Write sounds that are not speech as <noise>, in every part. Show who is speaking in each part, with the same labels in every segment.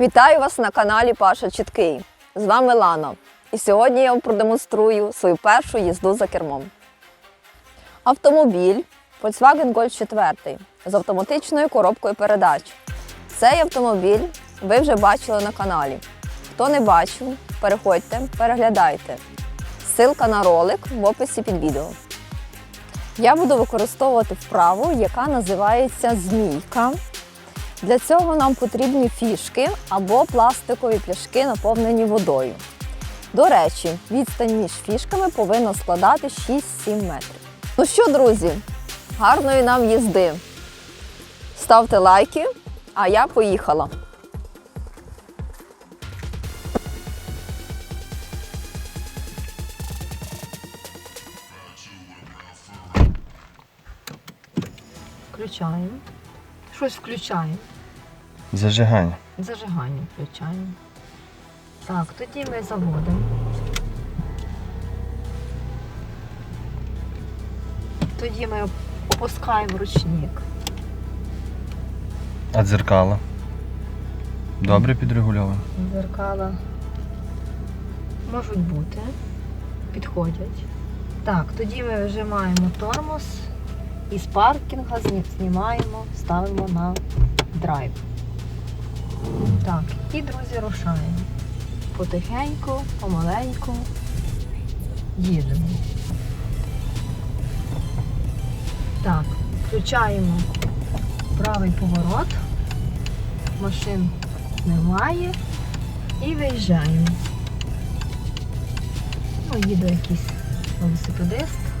Speaker 1: Вітаю вас на каналі Паша Чіткий. З вами Лана. І сьогодні я вам продемонструю свою першу їзду за кермом. Автомобіль Volkswagen Golf 4 з автоматичною коробкою передач. Цей автомобіль ви вже бачили на каналі. Хто не бачив, переходьте, переглядайте. Ссылка на ролик в описі під відео. Я буду використовувати вправу, яка називається змійка. Для цього нам потрібні фішки або пластикові пляшки, наповнені водою. До речі, відстань між фішками повинна складати 6-7 метрів. Ну що, друзі, гарної нам їзди. Ставте лайки, а я поїхала. Включаємо. Щось включаємо.
Speaker 2: Зажигання.
Speaker 1: Зажигання включаємо. Так, тоді ми заводимо. Тоді ми опускаємо ручник.
Speaker 2: А дзеркало. Добре підрегульовано.
Speaker 1: Дзеркала можуть бути, підходять. Так, тоді ми вжимаємо тормоз і з паркінга знімаємо, ставимо на драйв. Так, і друзі рушаємо. Потихеньку, помаленьку їдемо. Так, включаємо правий поворот. Машин немає. І виїжджаємо. Ну, їде якийсь велосипедист.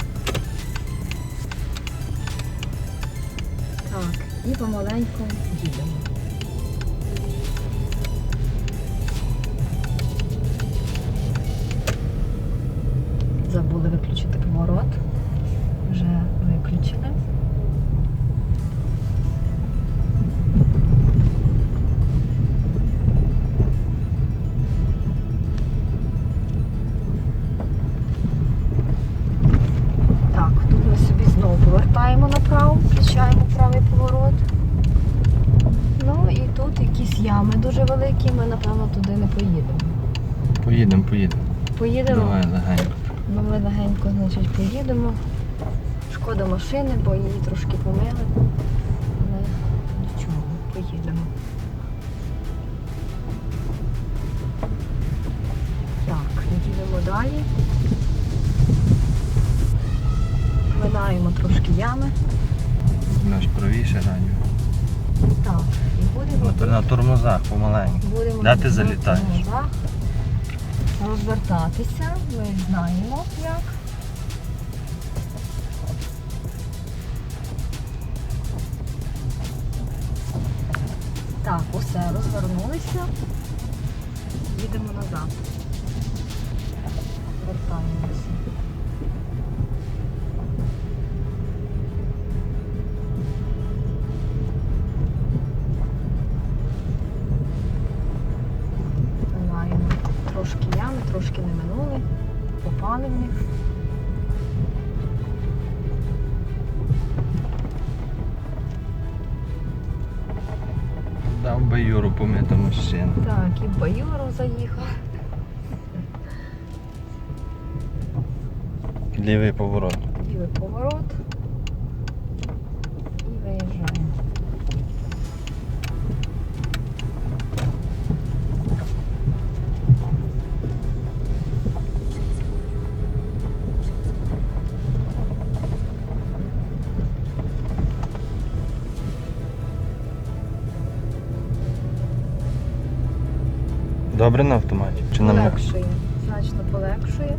Speaker 1: Так, і помаленьку їдемо. Забули виключити поворот. Вже виключили. Ями дуже великі, ми напевно туди не поїдемо.
Speaker 2: Поїдемо, поїдемо.
Speaker 1: Поїдемо,
Speaker 2: Давай легенько.
Speaker 1: ну ми легенько, значить, поїдемо. Шкода машини, бо її трошки помили. Але нічого, поїдемо. Так, їдемо далі. Минаємо трошки ями.
Speaker 2: Наш правіше радіо.
Speaker 1: Так, і будемо,
Speaker 2: Мотор на тормозах помаленьку.
Speaker 1: будемо
Speaker 2: Де ти залітаєш?
Speaker 1: тормозах розвертатися. Ми знаємо як. Так, усе, розвернулися. Їдемо назад. Вертаємося. Попали в них.
Speaker 2: Дав би Юру помити машину.
Speaker 1: Так, і в Баюру заїхав.
Speaker 2: Лівий поворот.
Speaker 1: Лівий поворот.
Speaker 2: Добре на автоматі? Чи на мо-
Speaker 1: Полегшує. Значно полегшує.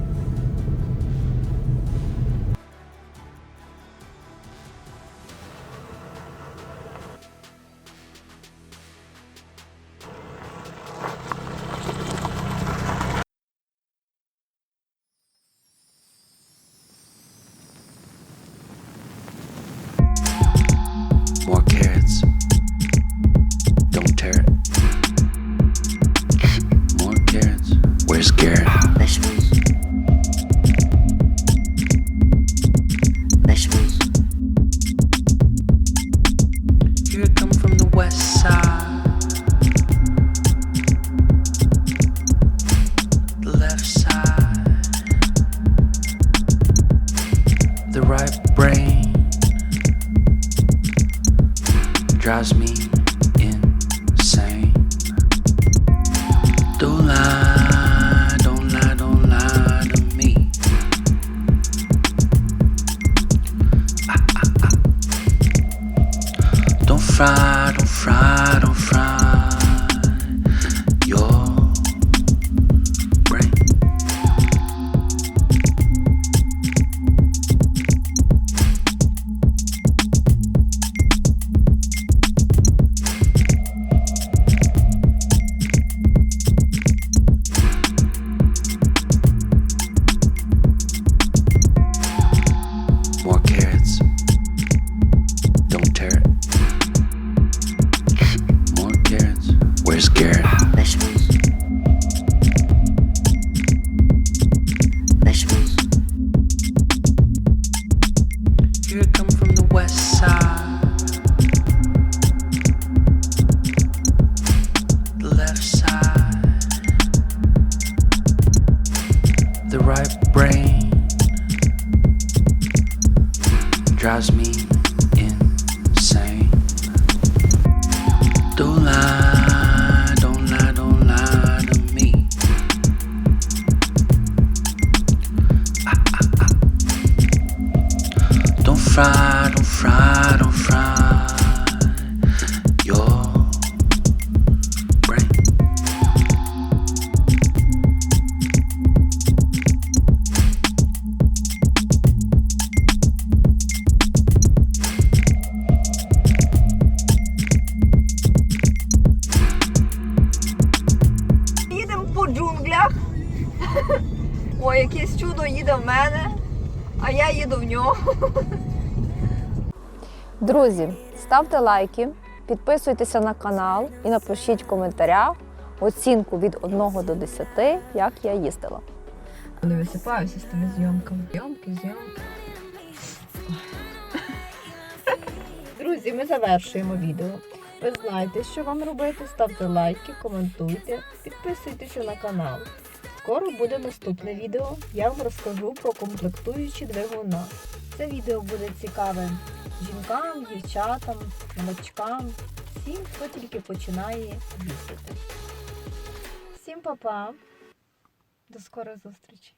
Speaker 3: brain drives me insane. Don't lie, don't lie, don't lie to
Speaker 4: me.
Speaker 3: Ah,
Speaker 4: ah, ah.
Speaker 3: Don't fry. Come from the west side. The left side. The right brain drives me fry, don't fry.
Speaker 1: Їдемо по джунглях. <laughs> Ой, якесь чудо їде в мене, а я їду в нього. <laughs> Друзі, ставте лайки, підписуйтеся на канал і напишіть в коментарях оцінку від 1 до 10, як я їздила. Не висипаюся з тими зйомками. Зйомки, зйомки. Друзі, ми завершуємо відео. Ви знаєте, що вам робити. Ставте лайки, коментуйте, підписуйтеся на канал. Скоро буде наступне відео. Я вам розкажу про комплектуючі двигуна. Це відео буде цікаве жінкам, дівчатам, новачкам, всім, хто тільки починає вісити. Всім па-па! До скорої зустрічі!